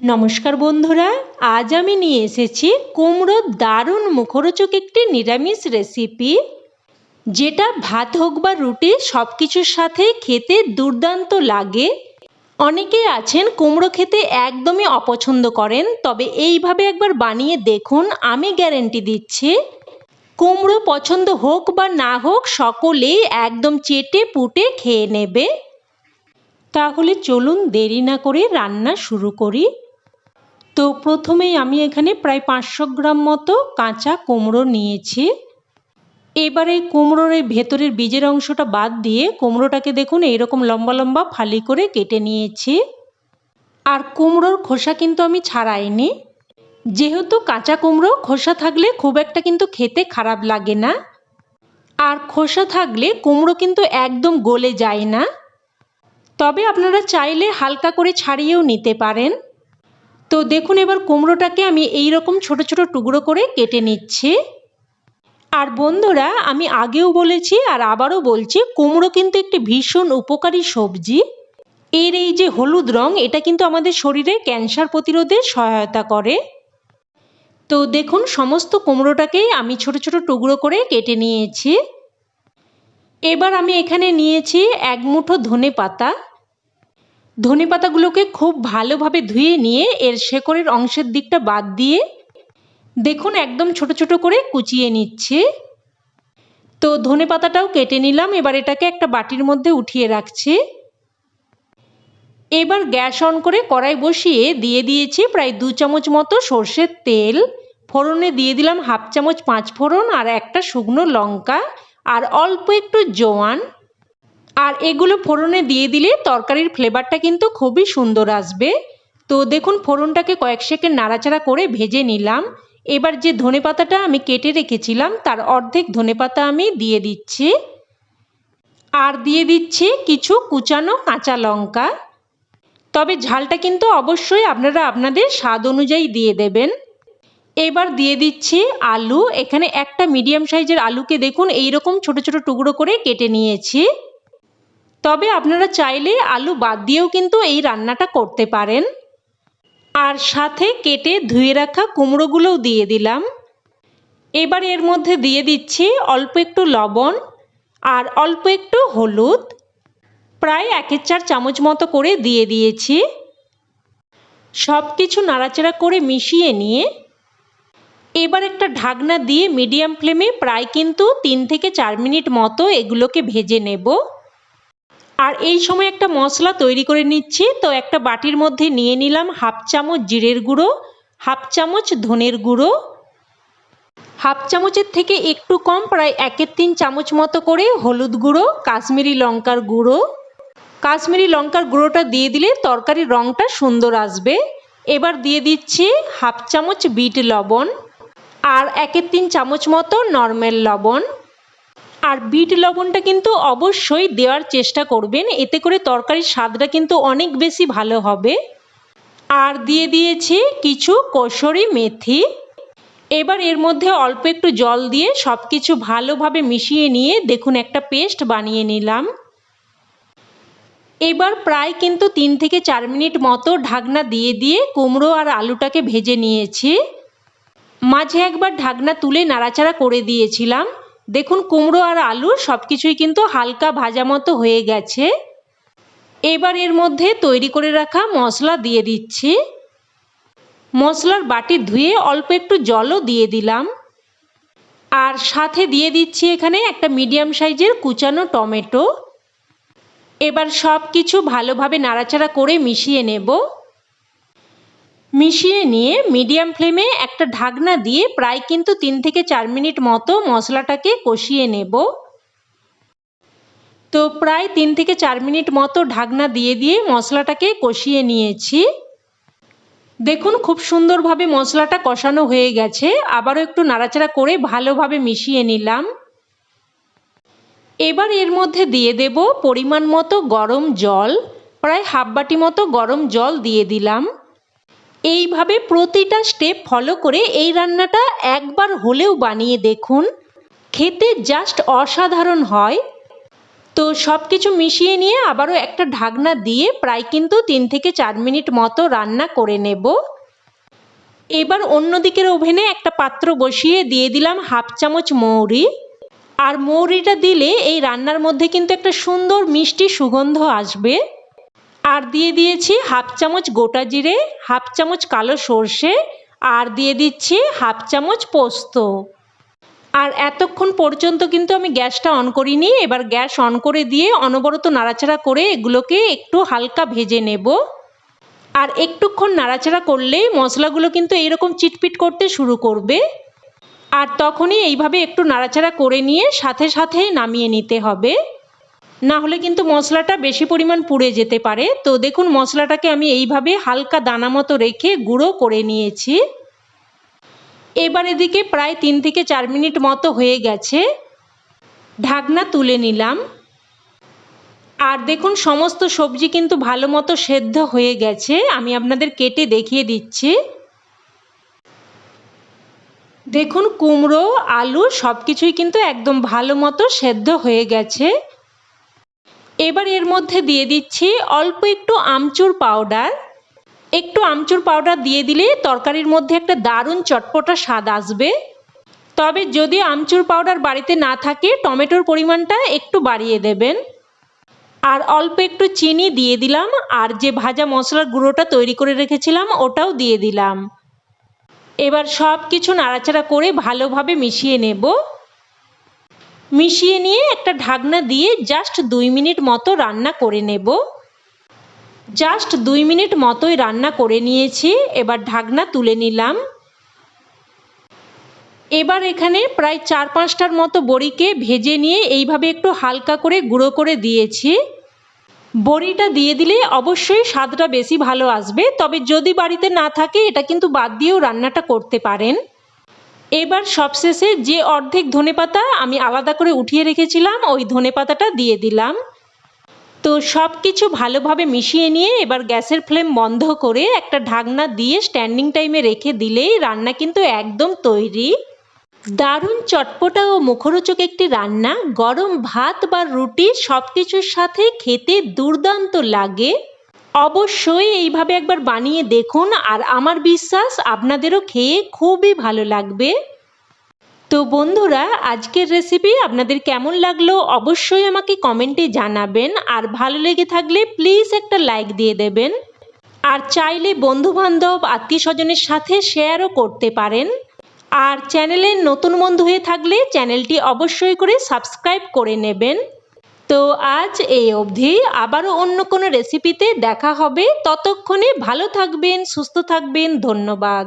নমস্কার বন্ধুরা, আজ আমি নিয়ে এসেছি কুমড়োর দারুণ মুখরোচক একটি নিরামিষ রেসিপি যেটা ভাত হোক বা রুটি সব কিছুর সাথে খেতে দুর্দান্ত লাগে। অনেকে আছেন কুমড়ো খেতে একদমই অপছন্দ করেন, তবে এইভাবে একবার বানিয়ে দেখুন, আমি গ্যারেন্টি দিচ্ছি। কুমড়ো পছন্দ হোক বা না হোক, সকলেই একদম চেটে পুটে খেয়ে নেবে। তাহলে চলুন দেরি না করে রান্না শুরু করি। তো প্রথমেই আমি এখানে প্রায় পাঁচশো গ্রাম মতো কাঁচা কুমড়ো নিয়েছি। এবারে কুমড়োর এই ভেতরের বীজের অংশটা বাদ দিয়ে কুমড়োটাকে দেখুন, এইরকম লম্বা লম্বা ফালি করে কেটে নিয়েছি। আর কুমড়োর খোসা কিন্তু আমি ছাড়াইনি। যেহেতু কাঁচা কুমড়ো, খোসা থাকলে খুব একটা কিন্তু খেতে খারাপ লাগে না। আর খোসা থাকলে কুমড়ো কিন্তু একদম গলে যায় না। তবে আপনারা চাইলে হালকা করে ছাড়িয়েও নিতে পারেন। তো দেখুন এবার কুমড়োটাকে আমি এই রকম ছোট ছোট টুকরো করে কেটে নিচ্ছি। আর বন্ধুরা, আমি আগেও বলেছি আর আবারও বলছি, কুমড়ো কিন্তু একটি ভীষণ উপকারী সবজি। এর এই যে হলুদ রং, এটা কিন্তু আমাদের শরীরে ক্যান্সার প্রতিরোধে সহায়তা করে। তো দেখুন, সমস্ত কুমড়োটাকেই আমি ছোট ছোট টুকরো করে কেটে নিয়েছি। এবার আমি এখানে নিয়েছি এক মুঠো ধনে পাতা ধনে পাতাগুলোকে খুব ভালোভাবে ধুয়ে নিয়ে এর শেকড়ের অংশের দিকটা বাদ দিয়ে দেখুন একদম ছোট ছোট করে কুচিয়ে নিচ্ছে। তো ধনে পাতাটাও কেটে নিলাম, এবার এটাকে একটা বাটির মধ্যে উঠিয়ে রাখছি। এবার গ্যাস অন করে কড়াই বসিয়ে দিয়ে দিয়েছি প্রায় দু চামচ মতো সর্ষের তেল। ফোড়নে দিয়ে দিলাম হাফ চামচ পাঁচ ফোড়ন আর একটা শুকনো লঙ্কা। আর অল্প একটু জোয়ান। আর এগুলো ফোড়নে দিয়ে দিলে তরকারির ফ্লেভারটা কিন্তু খুবই সুন্দর আসবে। তো দেখুন, ফোড়নটাকে কয়েক সেকেন্ড নাড়াচাড়া করে ভেজে নিলাম। এবার যে ধনে পাতাটা আমি কেটে রেখেছিলাম, তার অর্ধেক ধনে পাতা আমি দিয়ে দিচ্ছি। আর দিয়ে দিচ্ছি কিছু কুচানো কাঁচা লঙ্কা। তবে ঝালটা কিন্তু অবশ্যই আপনারা আপনাদের স্বাদ অনুযায়ী দিয়ে দেবেন। এবার দিয়ে দিচ্ছি আলু। এখানে একটা মিডিয়াম সাইজের আলুকে দেখুন এই রকম ছোট ছোট টুকরো করে কেটে নিয়েছি। তবে আপনারা চাইলে আলু বাদ দিয়েও কিন্তু এই রান্নাটা করতে পারেন। আর সাথে কেটে ধুয়ে রাখা কুমড়োগুলোও দিয়ে দিলাম। এবার এর মধ্যে দিয়ে দিচ্ছি অল্প একটু লবণ আর অল্প একটু হলুদ। প্রায় একের চার চামচ মতো করে দিয়ে দিয়েছি। সব কিছু নাড়াচাড়া করে মিশিয়ে নিয়ে এবার একটা ঢাকনা দিয়ে মিডিয়াম ফ্লেমে প্রায় কিন্তু তিন থেকে চার মিনিট মতো এগুলোকে ভেজে নেব। আর এই সময় একটা মশলা তৈরি করে নিচ্ছি। তো একটা বাটির মধ্যে নিয়ে নিলাম হাফ চামচ জিরের গুঁড়ো, হাফ চামচ ধনের গুঁড়ো। হাফ চামচের থেকে একটু কম, প্রায় একের তিন চামচ মতো করে হলুদ গুঁড়ো, কাশ্মীরি লঙ্কার গুঁড়ো। কাশ্মীরি লঙ্কার গুঁড়োটা দিয়ে দিলে তরকারির রঙটা সুন্দর আসবে। এবার দিয়ে দিচ্ছি হাফ চামচ বিট লবণ আর একের তিন চামচ মতো নর্মাল লবণ। আর বিট লবণটা কিন্তু অবশ্যই দেওয়ার চেষ্টা করবেন। এতে করে তরকারির স্বাদটা কিন্তু অনেক বেশি ভালো হবে। আর দিয়ে দিয়েছি কিছু কসরি মেথি। এবার এর মধ্যে অল্প একটু জল দিয়ে সব কিছু ভালোভাবে মিশিয়ে নিয়ে দেখুন একটা পেস্ট বানিয়ে নিলাম। এবার প্রায় কিন্তু তিন থেকে চার মিনিট মতো ঢাকনা দিয়ে দিয়ে কুমড়ো আর আলুটাকে ভেজে নিয়েছি। মাঝে একবার ঢাকনা তুলে নাড়াচাড়া করে দিয়েছিলাম। দেখুন, কুমড়ো আর আলু সব কিছুই কিন্তু হালকা ভাজা মতো হয়ে গেছে। এবার এর মধ্যে তৈরি করে রাখা মশলা দিয়ে দিচ্ছি। মশলার বাটি ধুয়ে অল্প একটু জলও দিয়ে দিলাম। আর সাথে দিয়ে দিচ্ছি এখানে একটা মিডিয়াম সাইজের কুচানো টমেটো। এবার সব কিছু ভালোভাবে নাড়াচাড়া করে মিশিয়ে নেব। মিশিয়ে নিয়ে মিডিয়াম ফ্লেমে একটা ঢাকনা দিয়ে প্রায় কিন্তু তিন থেকে চার মিনিট মতো মশলাটাকে কষিয়ে নেব। তো প্রায় তিন থেকে চার মিনিট মতো ঢাকনা দিয়ে দিয়ে মশলাটাকে কষিয়ে নিয়েছি। দেখুন, খুব সুন্দরভাবে মশলাটা কষানো হয়ে গেছে। আবারও একটু নাড়াচাড়া করে ভালোভাবে মিশিয়ে নিলাম। এবার এর মধ্যে দিয়ে দেব পরিমাণ মতো গরম জল। প্রায় হাফ বাটি মতো গরম জল দিয়ে দিলাম। এইভাবে প্রতিটা স্টেপ ফলো করে এই রান্নাটা একবার হলেও বানিয়ে দেখুন। খেতে জাস্ট অসাধারণ হয়। তো সব কিছু মিশিয়ে নিয়ে আবারও একটা ঢাকনা দিয়ে প্রায় কিন্তু তিন থেকে চার মিনিট মতো রান্না করে নেব। এবার অন্য দিকের ওভেনে একটা পাত্র বসিয়ে দিয়ে দিলাম হাফ চামচ মৌরি। আর মৌরিটা দিলে এই রান্নার মধ্যে কিন্তু একটা সুন্দর মিষ্টি সুগন্ধ আসবে। আর দিয়ে দিয়েছি হাফ চামচ গোটা জিরে, হাফ চামচ কালো সর্ষে, আর দিয়ে দিচ্ছি হাফ চামচ পোস্ত। আর এতক্ষণ পর্যন্ত কিন্তু আমি গ্যাসটা অন করিনি, এবার গ্যাস অন করে দিয়ে অনবরত নাড়াচাড়া করে এগুলোকে একটু হালকা ভেজে নেব। আর একটুক্ষণ নাড়াচাড়া করলেই মশলাগুলো কিন্তু এইরকম চিটপিট করতে শুরু করবে। আর তখনই এইভাবে একটু নাড়াচাড়া করে নিয়ে সাথে সাথে নামিয়ে নিতে হবে। না হলে কিন্তু মশলাটা বেশি পরিমাণ পুড়ে যেতে পারে। তো দেখুন, মশলাটাকে আমি এইভাবে হালকা দানা মতো রেখে গুঁড়ো করে নিয়েছি। এবার এদিকে প্রায় তিন থেকে চার মিনিট মতো হয়ে গেছে। ঢাকনা তুলে নিলাম। আর দেখুন, সমস্ত সবজি কিন্তু ভালো মতো সেদ্ধ হয়ে গেছে। আমি আপনাদের কেটে দেখিয়ে দিচ্ছি। দেখুন, কুমড়ো, আলু সব কিছুই কিন্তু একদম ভালো মতো সেদ্ধ হয়ে গেছে। এবার এর মধ্যে দিয়ে দিচ্ছি অল্প একটু আমচুর পাউডার। একটু আমচুর পাউডার দিয়ে দিলে তরকারির মধ্যে একটা দারুণ চটপটা স্বাদ আসবে। তবে যদি আমচুর পাউডার বাড়িতে না থাকে, টমেটোর পরিমাণটা একটু বাড়িয়ে দেবেন। আর অল্প একটু চিনি দিয়ে দিলাম, আর যে ভাজা মশলার গুঁড়োটা তৈরি করে রেখেছিলাম, ওটাও দিয়ে দিলাম। এবার সব কিছু নাড়াচাড়া করে ভালোভাবে মিশিয়ে নেব। মিশিয়ে নিয়ে একটা ঢাকনা দিয়ে জাস্ট দুই মিনিট মতো রান্না করে নেব। জাস্ট দুই মিনিট মতোই রান্না করে নিয়েছি, এবার ঢাকনা তুলে নিলাম। এবার এখানে প্রায় চার পাঁচটার মতো বড়িকে ভেজে নিয়ে এইভাবে একটু হালকা করে গুঁড়ো করে দিয়েছি। বড়িটা দিয়ে দিলে অবশ্যই স্বাদটা বেশি ভালো আসবে, তবে যদি বাড়িতে না থাকে, এটা কিন্তু বাদ দিয়েও রান্নাটা করতে পারেন। এবার সবশেষে যে অর্ধেক ধনেপাতা আমি আলাদা করে উঠিয়ে রেখেছিলাম, ওই ধনেপাতাটা দিয়ে দিলাম। তো সব কিছু ভালোভাবে মিশিয়ে নিয়ে এবার গ্যাসের ফ্লেম বন্ধ করে একটা ঢাকনা দিয়ে স্ট্যান্ডিং টাইমে রেখে দিলেই রান্না কিন্তু একদম তৈরি। দারুণ চটপটা ও মুখরোচক একটি রান্না। গরম ভাত বা রুটি সব কিছুর সাথে খেতে দুর্দান্ত লাগে। অবশ্যই এইভাবে একবার বানিয়ে দেখুন আর আমার বিশ্বাস আপনাদেরও খেয়ে খুবই ভালো লাগবে। তো বন্ধুরা, আজকের রেসিপি আপনাদের কেমন লাগল অবশ্যই আমাকে কমেন্টে জানাবেন আর ভালো লেগে থাকলে প্লিজ একটা লাইক দিয়ে দেবেন। আর চাইলে বন্ধুবান্ধব আত্মীয় স্বজনের সাথে শেয়ারও করতে পারেন। আর চ্যানেলের নতুন বন্ধু হয়ে থাকলে চ্যানেলটি অবশ্যই করে সাবস্ক্রাইব করে নেবেন। তো আজ এই অবধি আবারও অন্য কোনো রেসিপিতে দেখা হবে। ততক্ষণে ভালো থাকবেন, সুস্থ থাকবেন। ধন্যবাদ।